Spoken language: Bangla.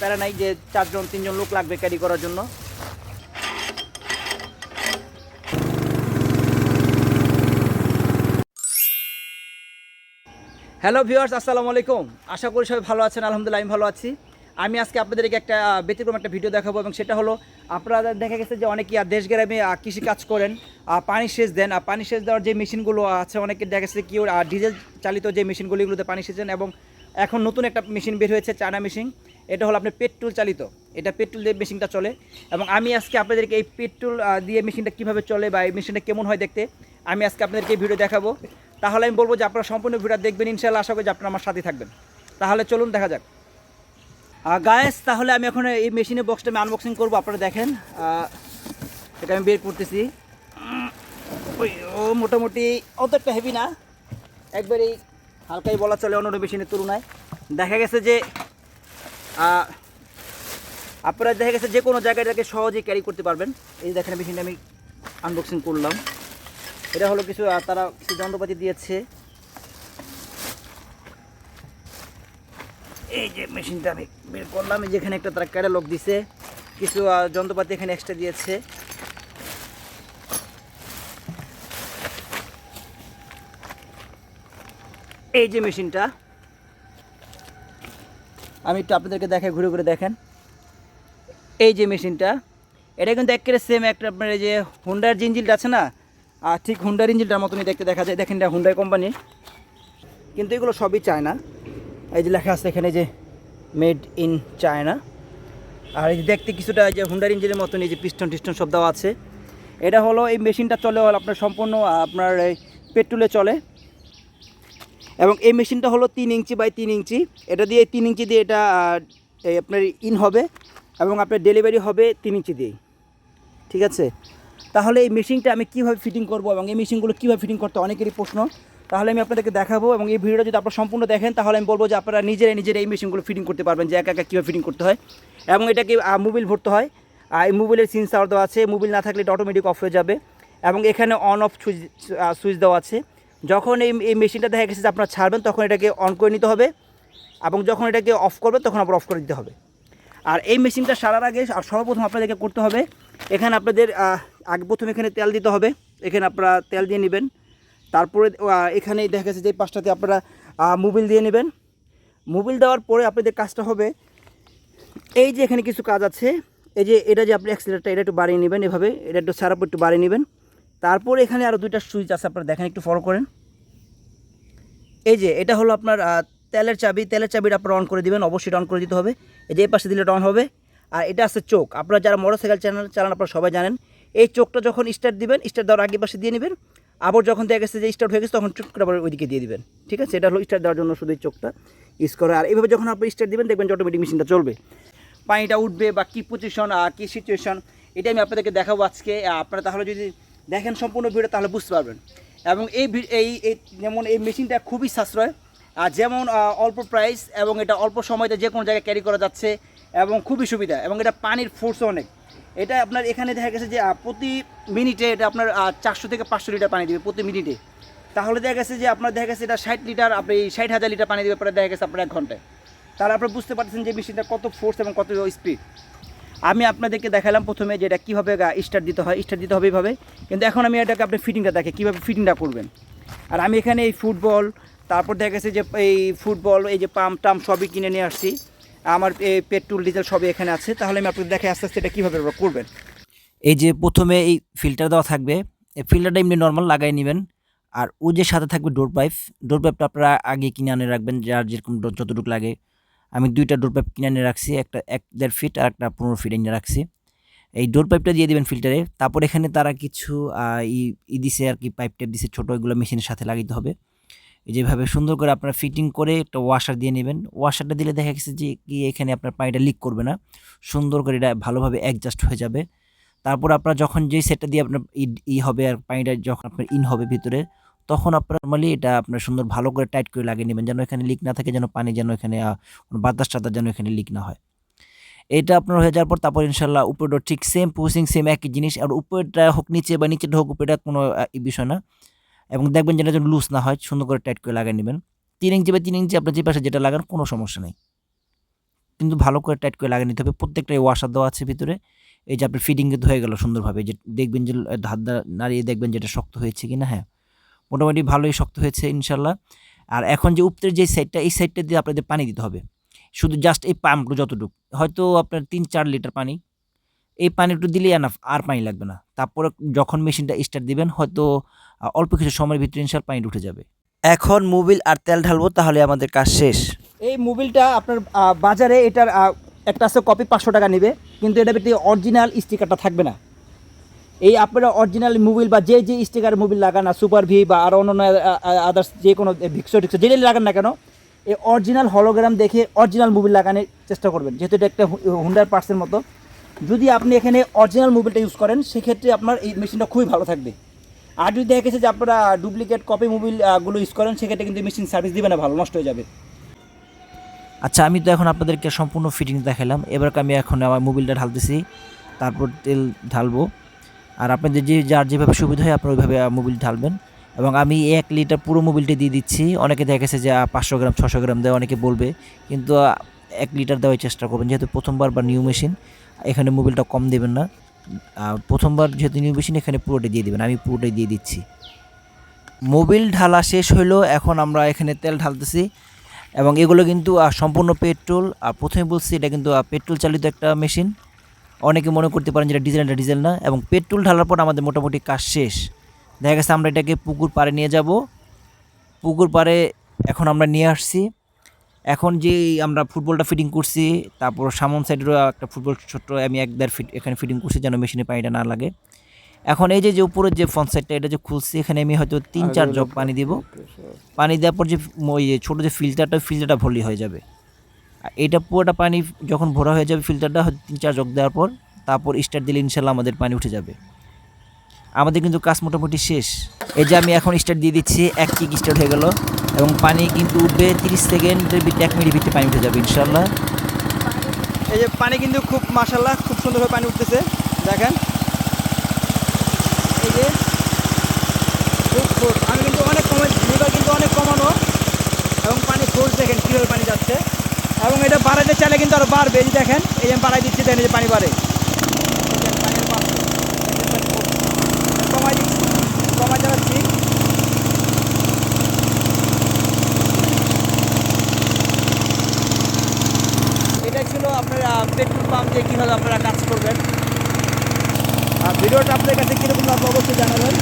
প্যারা নাই যে চারজন তিনজন লোক লাগবে ক্যারি করার জন্য। হ্যালো ভিউয়ার্স আসসালামু আলাইকুম। আশা করি সবাই ভালো আছেন আলহামদুলিল্লাহ আমি ভালো আছি। আমি আজকে আপনাদেরকে একটা ব্যতিক্রম একটা ভিডিও দেখাবো এবং সেটা হলো আপনারা দেখা গেছে যে অনেকে আহ, দেশ গ্রামে কৃষি কাজ করেন পানি সেচ দেন। আর পানি সেচ দেওয়ার যে মেশিনগুলো আছে অনেকে দেখা গেছে কি ডিজেল চালিত যে মেশিনগুলো এগুলোতে পানি সেচেন এবং এখন নতুন একটা মেশিন বের হয়েছে চায়না মেশিন এটা হলো আপনার পেট্রোল চালিত। এটা পেট্রোল দিয়ে মেশিনটা চলে। এবং আমি আজকে আপনাদেরকে এই পেট্রোল দিয়ে মেশিনটা কীভাবে চলে বা এই মেশিনটা কেমন হয় দেখতে, আমি আজকে আপনাদেরকে ভিডিও দেখাবো। তাহলে আমি বলব যে আপনারা সম্পূর্ণ ভিডিও দেখবেন ইনশাল্লাহ আশা করি যে আপনারা আমার সাথে থাকবেন। তাহলে চলুন দেখা যাক। গায়েস তাহলে আমি এখন এই মেশিনের বক্সটা আমি আনবক্সিং করব, আপনারা দেখেন। এটা আমি বের করতেছি। ওই, ও মোটামুটি অতটা হেভি না। একবারেই হালকাই বলা চলে অন্য মেশিনের তুলনায়। দেখা গেছে যে আপনারা দেখা গেছে যে কোনো জায়গায় এটাকে সহজেই ক্যারি করতে পারবেন। এই দেখেন মেশিনটা আমি আনবক্সিং করলাম। এটা হলো কিছু তারা কিছু যন্ত্রপাতি দিয়েছে। এই যে মেশিনটা আমি বের করলাম যেখানে একটা তারা ক্যাটালগ দিছে। কিছু যন্ত্রপাতি এখানে এক্সট্রা দিয়েছে। এই যে মেশিনটা আমি একটু আপনাদেরকে দেখাই, ঘুরে ঘুরে দেখেন। এই যে মেশিনটা, এটা কিন্তু একেবারে সেম একটা আপনার এই যে হুন্ডার যে ইঞ্জিনটা আছে না? আর ঠিক হুন্ডার ইঞ্জিলটার মতনই দেখতে দেখা যায়। দেখেন এটা হুন্ডার কোম্পানি কিন্তু এগুলো সবই চায়না। এই যে লেখা আছে এখানে যে মেড ইন চায়না আর এই যে দেখতে কিছুটা যে হুন্ডার ইঞ্জিনের মতন এই যে পিস্টন টিস্টন সব দেওয়া আছে। এটা হলো এই মেশিনটা চলে হলো আপনার সম্পূর্ণ আপনার এই পেট্রোলে চলে। এবং এই মেশিনটা হলো তিন ইঞ্চি বাই তিন ইঞ্চি। এটা দিয়ে তিন ইঞ্চি দিয়ে এটা আপনার ইন হবে এবং আপনার ডেলিভারি হবে তিন ইঞ্চি দিয়েই। ঠিক আছে? তাহলে এই মেশিনটা আমি কীভাবে ফিটিং করব এবং এই মেশিনগুলো কীভাবে ফিটিং করতে অনেকেরই প্রশ্ন। তাহলে আমি আপনাদেরকে দেখাবো এবং এই ভিডিওটা যদি আপনারা সম্পূর্ণ দেখেন, তাহলে আমি বলব যে আপনারা নিজেরাই নিজেরা এই মেশিনগুলো ফিটিং করতে পারবেন যে একা একা কীভাবে ফিটিং করতে হয়। এবং এটাকে মোবিল ভরতে হয়। এই মোবিলের সেন্সার দেওয়া আছে। মোবিল না থাকলে এটা অটোমেটিক অফ হয়ে যাবে। এবং এখানে অন অফ সুইচ সুইচ দেওয়া আছে। যখন এই এই মেশিনটা দেখা গেছে যে আপনারা ছাড়বেন, তখন এটাকে অন করে নিতে হবে এবং যখন এটাকে অফ করবেন, তখন আবার অফ করে দিতে হবে। আর এই মেশিনটা সারার আগে আর সর্বপ্রথম আপনাদেরকে করতে হবে, এখানে আপনাদের আগে প্রথমে এখানে তেল দিতে হবে, এখানে আপনারা তেল দিয়ে নেবেন। তারপরে এখানে দেখা গেছে যে পাশটাতে আপনারা মোবিল দিয়ে নেবেন। মোবিল দেওয়ার পরে আপনাদের কাজটা হবে, এই যে এখানে কিছু কাজ আছে, এই যে এটা যে আপনি অ্যাক্সিলেটারটা এটা একটু বাড়িয়ে নেবেন এভাবে, এটা একটু সারাপ একটু বাড়িয়ে নেবেন। তারপরে এখানে আরও দুইটা সুইচ আছে, আপনারা দেখেন, একটু ফলো করেন। এই যে, এটা হলো আপনার তেলের চাবি, তেলের চাবিটা আপনারা অন করে দিবেন, অবশ্যই অন করে দিতে হবে। এই যে পাশে দিলে অন হবে। আর এটা আছে চোখ। আপনারা যারা মোটরসাইকেল চালান চালান, আপনারা সবাই জানেন, এই চোখটা যখন স্টার্ট দিবেন স্টার্ট দেওয়ার আগে পাশে দিয়ে নেবেন। আবার যখন দেখা গেছে যে স্টার্ট হয়ে গেছে, তখন চোখ করে আবার ওইদিকে দিয়ে দিবেন। ঠিক আছে? এটা হলো স্টার্ট দেওয়ার জন্য শুধু এই চোখটা ইউজ করে। আর এইভাবে যখন আপনি স্টার্ট দিবেন, দেখবেন যে অটোমেটিক মেশিনটা চলবে। পানিটা উঠবে বা কী পজিশন আর কী সিচুয়েশন এটা আমি আপনাদেরকে দেখাবো আজকে। আপনারা তাহলে যদি দেখেন সম্পূর্ণ ভিডিও তাহলে বুঝতে পারবেন। এবং এই এই যেমন এই মেশিনটা খুবই সাশ্রয়, আর যেমন অল্প প্রাইস এবং এটা অল্প সময়তে যে কোনো জায়গায় ক্যারি করা যাচ্ছে এবং খুবই সুবিধা এবং এটা পানির ফোর্সও অনেক। এটা আপনার এখানে দেখা গেছে যে প্রতি মিনিটে এটা আপনার চারশো থেকে পাঁচশো লিটার পানি দেবে প্রতি মিনিটে তাহলে দেখা গেছে যে আপনার দেখা গেছে এটা ষাট লিটার, আপনি ষাট হাজার লিটার পানি দেবে পরে দেখা গেছে আপনার এক ঘন্টায়। তাহলে আপনারা বুঝতে পারছেন যে মেশিনটা কত ফোর্স এবং কত স্পিড আমি আপনাদেরকে দেখালাম প্রথমে যে এটা কীভাবে স্টার্ট দিতে হয় স্টার্ট দিতে হবে এইভাবে। কিন্তু এখন আমি এটাকে আপনি ফিটিংটা দেখে কীভাবে ফিটিংটা করবেন। আর আমি এখানে এই ফুটবল, তারপর দেখা গেছে যে এই ফুটবল, এই যে পাম্প টাম্প সবই কিনে নিয়ে আসছি। আমার এই পেট্রোল, ডিজেল সবই এখানে আছে। তাহলে আমি আপনাদের দেখে আস্তে আস্তে এটা কীভাবে করবেন। এই যে প্রথমে এই ফিল্টার দেওয়া থাকবে। এই ফিল্টারটা এমনি নর্মাল লাগাই নেবেন। আর ও যে সাথে থাকবে ডোর পাইপ ডোর পাইপটা আপনারা আগে কিনে আনে রাখবেন, যার যেরকম যতটুকু লাগে। আমি দুইটা ডোর পাইপ কিনে এনে রাখছি, একটা এক দেড় ফিট আর একটা পনেরো ফিট এনে রাখছি। এই ডোর পাইপটা দিয়ে দিবেন ফিল্টারে তারপর এখানে তারা কিছু ই দিছে আর কি পাইপ টাইপ দিছে, ছোটো এগুলো মেশিনের সাথে লাগিয়ে হবে। যেভাবে সুন্দর করে আপনারা ফিটিং করে একটা ওয়াশার দিয়ে নেবেন। ওয়াশারটা দিলে দেখা গেছে যে কি এখানে আপনার পানিটা লিক করবে না। সুন্দর করে এটা ভালোভাবে অ্যাডজাস্ট হয়ে যাবে। তারপর আপনার যখন যেই সেটটা দিয়ে আপনার ই হবে আর পানিটা যখন আপনার ইন হবে ভিতরে তখন আপনার নর্মালি এটা আপনার সুন্দর ভালো করে টাইট করে লাগিয়ে নেবেন, যেন এখানে লিক না থাকে, যেন পানি যেন এখানে বাতাস টাতাস যেন এখানে লিক না হয়। এটা আপনার হয়ে যাওয়ার পর তারপর ইনশাল্লাহ উপরটা ঠিক সেম পুসিং সেম একই জিনিস। আর উপরটা হোক, নিচে বা নিচেটা হোক, উপরেটা কোনো বিষয় না। এবং দেখবেন যেটা যেন লুজ না হয়, সুন্দর করে টাইট করে লাগিয়ে নেবেন। তিন ইঞ্চি বা তিন ইঞ্চি আপনার যে পাশে যেটা লাগান, কোনো সমস্যা নেই। কিন্তু ভালো করে টাইট করে লাগিয়ে নিতে হবে। প্রত্যেকটাই ওয়াশার দেওয়া আছে ভিতরে। এই যে আপনার কিন্তু হয়ে গেল সুন্দরভাবে। যে দেখবেন যে দ্বারা নাড়িয়ে দেখবেন যেটা শক্ত হয়েছে কি না হ্যাঁ। মোটামুটি ভালোই শক্ত হয়েছে ইনশাল্লাহ আর এখন যে উপরের যে সাইডটা এই সাইডটা দিয়ে আপনাদের পানি দিতে হবে। শুধু জাস্ট এই পাম্পটু যতটুকু। হয়তো আপনার তিন চার লিটার পানি। এই পানিটু দিলেই এনাফ আর পানি লাগবে না। তারপরে যখন মেশিনটা স্টার্ট দিবেন হয়তো অল্প কিছু সময়ের ভিতরে ইনশাল পানি উঠে যাবে। এখন মোবিল আর তেল ঢালবো তাহলে আমাদের কাজ শেষ। এই মোবিলটা আপনার বাজারে এটার একটা আছে কপি পাঁচশো টাকা নেবে। কিন্তু এটা ভিতরে অরিজিনাল স্টিকারটা থাকবে না। এই আপনারা অরিজিনাল মোবিল বা যে যে স্টিকার মোবিল লাগান না সুপার ভি বা আরও অন্য আদার্স যে কোনো ভিক্সো টিক্সো যেটাই লাগান না কেন, এই অরিজিনাল হলোগ্রাম দেখে অরিজিনাল মোবিল লাগানোর চেষ্টা করবেন। যেহেতু এটা একটা হুন্ডার পার্টসের মতো। যদি আপনি এখানে অরিজিনাল মোবিলটা ইউজ করেন, সেক্ষেত্রে আপনার এই মেশিনটা খুবই ভালো থাকবে। আর যদি দেখা গেছে যে আপনারা ডুপ্লিকেট কপি মোবিলগুলো ইউজ করেন, সেক্ষেত্রে কিন্তু মেশিন সার্ভিস দিবে না, ভালো, নষ্ট হয়ে যাবে। আচ্ছা আমি তো এখন আপনাদেরকে সম্পূর্ণ ফিটিংস দেখালাম। এবার আমি এখন আমার মোবিলটা ঢালতেছি। তারপর তেল ঢালবো। আর আপনাদের যে যার যেভাবে সুবিধা হয়, আপনারা ওইভাবে মোবিল ঢালবেন। এবং আমি এক লিটার পুরো মোবিলটা দিয়ে দিচ্ছি। অনেকে দেখা গেছে যে পাঁচশো গ্রাম ছশো গ্রাম দেয়, অনেকে বলবে। কিন্তু এক লিটার দেওয়ার চেষ্টা করবেন। যেহেতু প্রথমবার বা নিউ মেশিন এখানে মোবিলটা কম দেবেন না। প্রথমবার যেহেতু নিউ মেশিন এখানে পুরোটাই দিয়ে দেবেন। আমি পুরোটাই দিয়ে দিচ্ছি। মোবিল ঢালা শেষ হইল। এখন আমরা এখানে তেল ঢালতেছি। এবং এগুলো কিন্তু সম্পূর্ণ পেট্রোল আর প্রথমে বলছি, এটা কিন্তু পেট্রোল চালিত একটা মেশিন অনেকে মনে করতে পারেন যেটা ডিজেল এটা ডিজেল না এবং পেট্রোল ঢালার পর আমাদের মোটামুটি কাজ শেষ। দেখা গেছে আমরা এটাকে পুকুর পাড়ে নিয়ে যাব। পুকুর পাড়ে এখন আমরা নিয়ে আসছি। এখন যে আমরা ফুটবলটা ফিটিং করছি তারপর সামন সাইডেরও একটা ফুটবল ছোট্ট আমি এক দেড় ফিট এখানে ফিটিং করছি যেন মেশিনে পানিটা না লাগে। এখন এই যে যে উপরের যে ফ্রন্ট সাইডটা এটা যে খুলছি এখানে আমি হয়তো তিন চার জগ পানি দিব। পানি দেওয়ার পর যে ওই ছোটো যে ফিল্টারটা ফিল্টারটা ভর্তি হয়ে যাবে। এটা পুরোটা পানি যখন ভরা হয়ে যাবে ফিল্টারটা তিন চার জগ দেওয়ার পর তারপর স্টার্ট দিলে ইনশাল্লাহ আমাদের পানি উঠে যাবে। আমাদের কিন্তু কাজ মোটামুটি শেষ। এই যে আমি এখন স্টার্ট দিয়ে দিচ্ছি, এক কিক স্টার্ট হয়ে গেল এবং পানি কিন্তু উঠবে তিরিশ সেকেন্ডের ভিতরে, এক মিনিট ভিতরে পানি উঠে যাবে ইনশাল্লাহ। এই যে পানি কিন্তু খুব মাশাল্লাহ খুব সুন্দরভাবে পানি উঠতেছে। দেখেন। এই যে খুব আমি কিন্তু অনেক কমে কিন্তু অনেক কমানো। এবং পানি ফোর্স দেখেন কীভাবে পানি যাচ্ছে। এবং এটা বাড়াইতে চাইলে কিন্তু আরও বাড়বে। এই দেখেন, এই যে বাড়াই দিচ্ছি, দেখেন এই যে পানি বাড়ে। কমাই দিচ্ছি, কমাই যাচ্ছি এটা ছিল আপনার পেট্রোল পাম্প দিয়ে কীভাবে আপনারা কাজ করবেন। আর ভিডিওটা আপনাদের কাছে কীরকম লাগবে অবশ্যই জানাবেন।